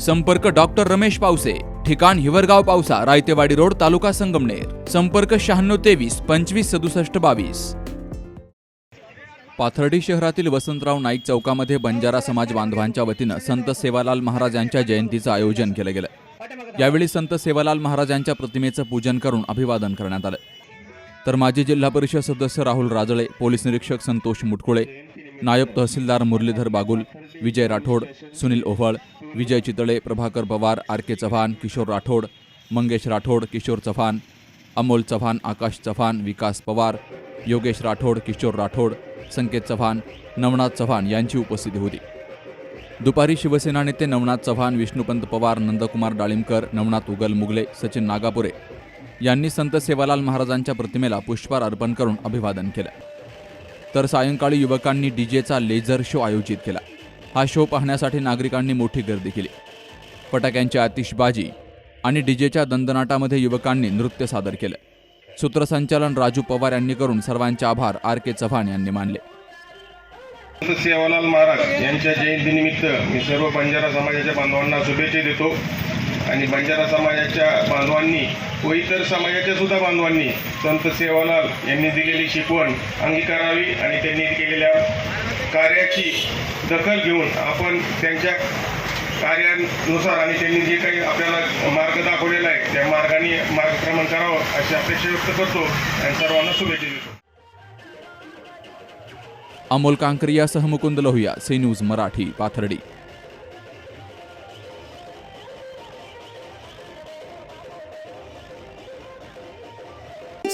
संपर्क डॉक्टर रमेश पावसे ठिकाण हिवरगाव पावसा रायतेवाडी रोड तालुका संगमनेर. संपर्क शहाण्णव तेवीस पंचवीस सदुसष्ट बावीस. पाथर्डी शहरातील वसंतराव नाईक चौकामध्ये बंजारा समाज बांधवांच्या वतीनं संत सेवालाल महाराज यांच्या जयंतीचं आयोजन केलं गेलं. यावेळी संत सेवालाल महाराज यांच्या प्रतिमेचं पूजन करून अभिवादन करण्यात आलं. तर माजी जिल्हा परिषद सदस्य राहुल राजळे पोलीस निरीक्षक संतोष मुटकुळे नायब तहसीलदार मुरलीधर बागुल विजय राठोड सुनील ओव्हळ विजय चितळे प्रभाकर पवार आर के चव्हाण किशोर राठोड मंगेश राठोड किशोर चव्हाण अमोल चव्हाण आकाश चव्हाण विकास पवार योगेश राठोड किशोर राठोड संकेत चव्हाण नवनाथ चव्हाण यांची उपस्थिती होती. दुपारी शिवसेना नेते नवनाथ चव्हाण विष्णुपंत पवार नंदकुमार डाळिंबकर नवनाथ उगल मुगले सचिन नागापुरे यांनी संत सेवालाल महाराजांच्या प्रतिमेला पुष्पहार अर्पण करून अभिवादन केलं. तर सायंकाळी युवकांनी डीजेचा लेझर शो आयोजित केला. हा शो पाहण्यासाठी नागरिकांनी मोठी गर्दी केली. फटाक्यांची आतिषबाजी आणि डीजेच्या दंदनाटामध्ये युवकांनी नृत्य सादर केलं. सूत्रसंचालन राजू पवार यांनी करून सर्वांचे आभार आर के चव्हाण यांनी मानले. सेवालाल महाराज यांच्या जयंतीनिमित्त मी सर्व बंजारा समाजाच्या बांधवांना शुभेच्छा देतो. आणि बंजारा समाजाच्या बांधवांनी व इतर समाजाच्या सुद्धा बांधवांनी संत सेवालाल यांनी दिलेली शिकवण अंगीकारावी आणि त्यांनी केलेल्या कार्याची दखल घेऊन आपण त्यांच्या कार्यानुसार आणि त्यांनी जे काही आपल्याला मार्ग दाखवलेला आहे त्या मार्गाने मार्गक्रमण करावं अशी अपेक्षा व्यक्त करतो आणि सर्वांना शुभेच्छा देतो. अमोल कांकरियासह मुकुंद लोहिया सी न्यूज मराठी पाथर्डी.